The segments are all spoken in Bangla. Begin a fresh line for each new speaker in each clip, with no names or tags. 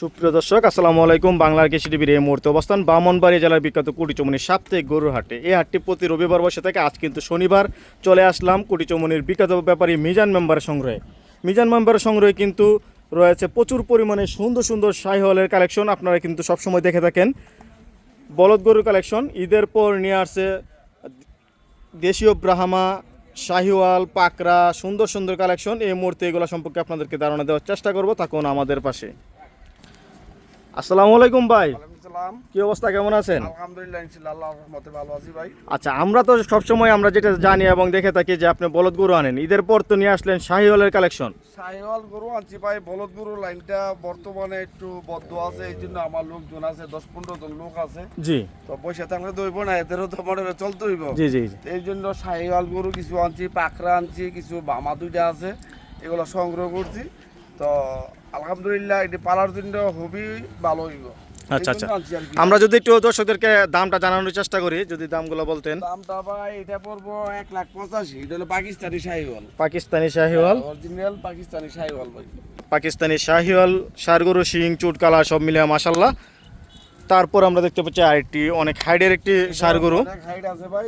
সুপ্রিয় দর্শক, আসসালামু আলাইকুম। বাংলার কৃষি টিভির এই মুহূর্তে অবস্থান বামনবাড়ি জেলার বিখ্যাত কুটিচমনি সাপ্তাহিক গরুর হাটে। এই হাটটি প্রতি রবিবার বসে থাকে আজ কিন্তু শনিবার চলে আসলাম কুটিচমনির বিখ্যাত ব্যাপারী মিজান মেম্বারের সংগ্রহে। মিজান মেম্বারের সংগ্রহে কিন্তু রয়েছে প্রচুর পরিমাণে সুন্দর সুন্দর শাহিওয়ালের কালেকশন। আপনারা কিন্তু সবসময় দেখে থাকেন। বলদ গরুর কালেকশন। ঈদের পর নিয়ে আসছে দেশীয় ব্রাহ্মা, শাহিওয়াল পাকরা সুন্দর সুন্দর কালেকশন। এই মুহূর্তে এগুলো সম্পর্কে আপনাদেরকে ধারণা দেওয়ার চেষ্টা করব। থাকুন আমাদের পাশে। আসসালামু আলাইকুম ভাই। কি অবস্থা কেমন আছেন?
আলহামদুলিল্লাহ ইনশাআল্লাহ আল্লাহর ভালো আছি ভাই।
আচ্ছা আমরা তো সবসময় আমরা যেটা জানি এবং দেখে থাকি যে আপনি বলদ গরু আনেন। ঈদের পর তো নিয়ে আসলেন শাহিওয়ালের কালেকশন
সাইওয়াল গরু আনছি ভাই বলদ গরু লাইনটা বর্তমানে একটু বদ্ধ আছে এই জন্য আমার লোকজন আছে দশ পনেরো জন লোক আছে।
জি।
তো পয়সা থাকলে দইব না এদেরও তো মনে চলতে হইব।
জি জি
এই জন্য সাইওয়াল গরু কিছু আনছি পাকড়া আনছি কিছু বামা দুইটা আছে এগুলো সংগ্রহ করছি। তো আলহামদুলিল্লাহ এটি পালার জন্য খুবই ভালো হইব।
আচ্ছা, আচ্ছা। আমরা যদি একটু দর্শকদেরকে দামটা জানানোর চেষ্টা করি যদি দামগুলো বলতেন।
দামটা ভাই এটা পড়ব এক লাখ পঁচাশি। এটা হলো পাকিস্তানি শাহিওয়াল।
পাকিস্তানি শাহিওয়াল।
অরিজিনাল পাকিস্তানি শাহিওয়াল ভাই।
পাকিস্তানি শাহিওয়াল সারগরু সিং চুটকালা সব মিলে মাসাল্লাহ তারপর আমরা দেখতে পাচ্ছি আরেকটি অনেক হাইডের একটি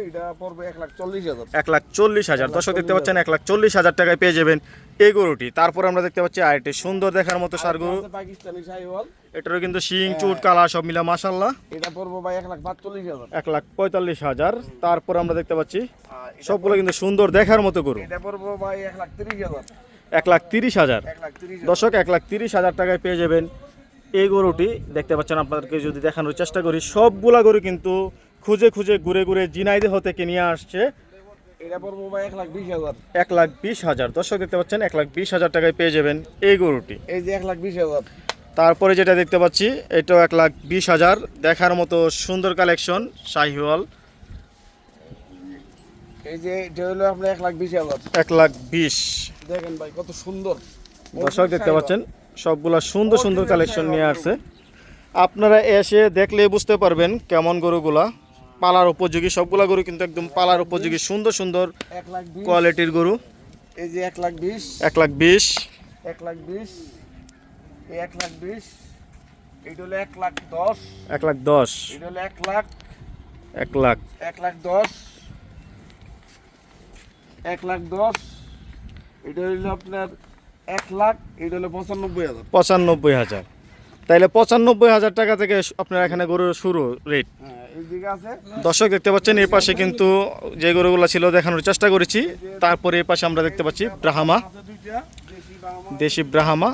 এটা পড়বে এক লাখ চল্লিশ হাজার
দর্শক দেখতে পাচ্ছেন এক লাখ চল্লিশ হাজার টাকায় পেয়ে যাবেন এই গরুটি তারপর আমরা দেখতে পাচ্ছি আরেকটি সুন্দর দেখার মতো
সার গরু
এটারও কিন্তু শিং চুট কালা সব মিলা মাসাল্লাহ
এটা পড়ব ভাই এক লাখ পাঁচচল্লিশ হাজার
এক লাখ পঁয়তাল্লিশ হাজার তারপর আমরা দেখতে পাচ্ছি সবগুলো কিন্তু সুন্দর দেখার মতো গরু
এটা পড়ব ভাই এক লাখ তিরিশ হাজার
এক লাখ তিরিশ হাজার দর্শক এক লাখ তিরিশ হাজার টাকায় পেয়ে যাবেন এই গরুটি দেখতে পাচ্ছেন আপনাদেরকে যদি দেখানোর চেষ্টা করি সবগুলা গরু কিন্তু খুঁজে খুঁজে ঘুরে ঘুরে জিনাইদেহ থেকে নিয়ে আসছে।
এক লাখ বিশ হাজার।
দর্শক দেখতে পাচ্ছেন এক লাখ বিশ হাজার টাকায় পেয়ে যাবেন এই গরুটি।
এই যে এক লাখ বিশ হাজার।
তারপরে যেটা দেখতে পাচ্ছি এটাও এক লাখ বিশ হাজার। দেখার মতো সুন্দর কালেকশন শাহিওয়াল।
এই যে এটা হলো আপনার এক লাখ বিশ হাজার।
এক লাখ বিশ।
দেখেন ভাই কত সুন্দর।
দর্শক দেখতে পাচ্ছেন সবগুলা সুন্দর সুন্দর কালেকশন নিয়ে আসছে। আপনারা এসে দেখলে বুঝতে পারবেন কেমন গরুগুলা। পালার উপযোগী সবগুলা গরু কিন্তু একদম পালার উপযোগী সুন্দর সুন্দর
এক লাখ
কোয়ালিটির গরু।
এই যে এক লাখ বিশ।
এক লাখ বিশ।
এক লাখ বিশ। এই এক লাখ বিশ। এটা হলো এক লাখ দশ।
এক লাখ দশ।
এটা হলো এক লাখ।
এক লাখ।
এক লাখ দশ। এক লাখ দশ। এটা হইল আপনার এক লাখ এটা হলো পঁচানব্বই হাজার।
পঁচানব্বই হাজার। তাইলে পঁচানব্বই হাজার টাকা থেকে আপনার এখানে গরুর শুরু রেট
হ্যাঁ
দর্শক দেখতে পাচ্ছেন এই পাশে কিন্তু যে গরুগুলো ছিল দেখানোর চেষ্টা করেছি। তারপরে এই পাশে আমরা দেখতে পাচ্ছি ব্রাহ্মা।
দেশি
ব্রাহ্মা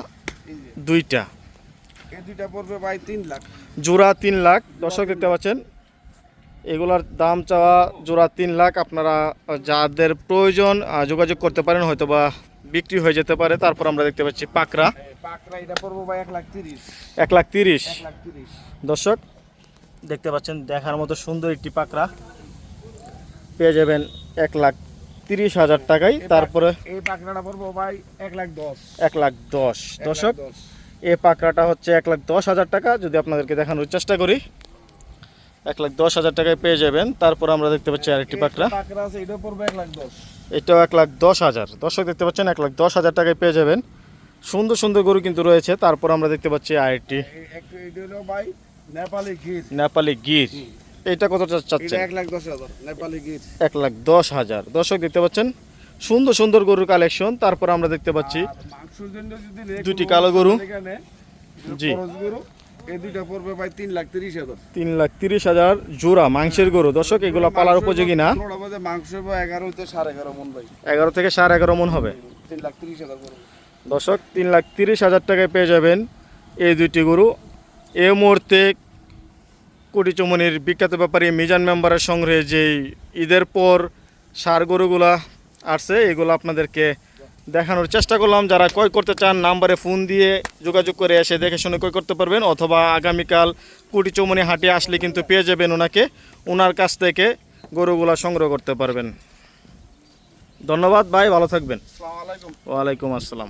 দুইটা। জোড়া তিন লাখ। দর্শক দেখতে পাচ্ছেন এগুলার দাম চাওয়া জোড়া তিন লাখ। আপনারা যাদের প্রয়োজন যোগাযোগ করতে পারেন হয়তো বা বিক্রি হয়ে যেতে পারে। তারপর আমরা দেখতে পাচ্ছি পাকরা
পাকড়া এটা পড়ব ভাই এক লাখ তিরিশ।
দর্শক দেখতে পাচ্ছেন দেখার মতো সুন্দর একটি পাকরা পেয়ে যাবেন এক লাখ তিরিশ হাজার টাকায়। তারপরে
এই পাকড়াটা পড়ব ভাই এক লাখ দশ।
এক লাখ দশ। দর্শক। এই পাকড়াটা হচ্ছে এক লাখ দশ হাজার টাকা। যদি আপনাদেরকে দেখানোর চেষ্টা করি এক লাখ দশ হাজার টাকায় পেয়ে যাবেন। তারপর আমরা দেখতে পাচ্ছি আরেকটি পাকড়া। এটাও এক লাখ দশ। হাজার। দর্শক দেখতে পাচ্ছেন এক লাখ দশ হাজার টাকায় পেয়ে যাবেন। সুন্দর সুন্দর গরু কিন্তু রয়েছে। তারপর আমরা দেখতে পাচ্ছি আরেকটি
নেপালি গির
এটা কত চা-
এটা
চাচ্ছেন
এক লাখ দশ হাজার নেপালি গির
এক লাখ দশ হাজার। দর্শক দেখতে পাচ্ছেন সুন্দর সুন্দর গরুর কালেকশন। তারপর আমরা দেখতে পাচ্ছি
কোনো
কালো গরু। জি।
এই দুইটা পড়বে ভাই তিন লাখ তিরিশ হাজার।
তিন লাখ তিরিশ হাজার জোড়া মাংসের গরু। দর্শক এগুলো পালার উপযোগী না?
মাংস বা এগারো হইতে সাড়ে এগারো মন ভাই।
এগারো থেকে সাড়ে এগারো মন হবে?
তিন লাখ তিরিশ হাজার
দর্শক তিন লাখ তিরিশ হাজার টাকায় পেয়ে যাবেন এই দুইটি গরু। এই মুহূর্তে কুটিচমনির বিখ্যাত ব্যাপারী মিজান মেম্বারের সংগ্রহে যেই ঈদের পর সার গরুগুলা আসছে এগুলো আপনাদেরকে দেখানোর চেষ্টা করলাম। যারা ক্রয় করতে চান নাম্বারে ফোন দিয়ে যোগাযোগ করে এসে দেখে শুনে ক্রয় করতে পারবেন অথবা আগামীকাল কুটি চৌমনি হাটে আসলে কিন্তু পেয়ে যাবেন ওনাকে। ওনার কাছ থেকে গরুগুলা সংগ্রহ করতে পারবেন। ধন্যবাদ ভাই ভালো থাকবেন। ওয়ালাইকুম আসসালাম।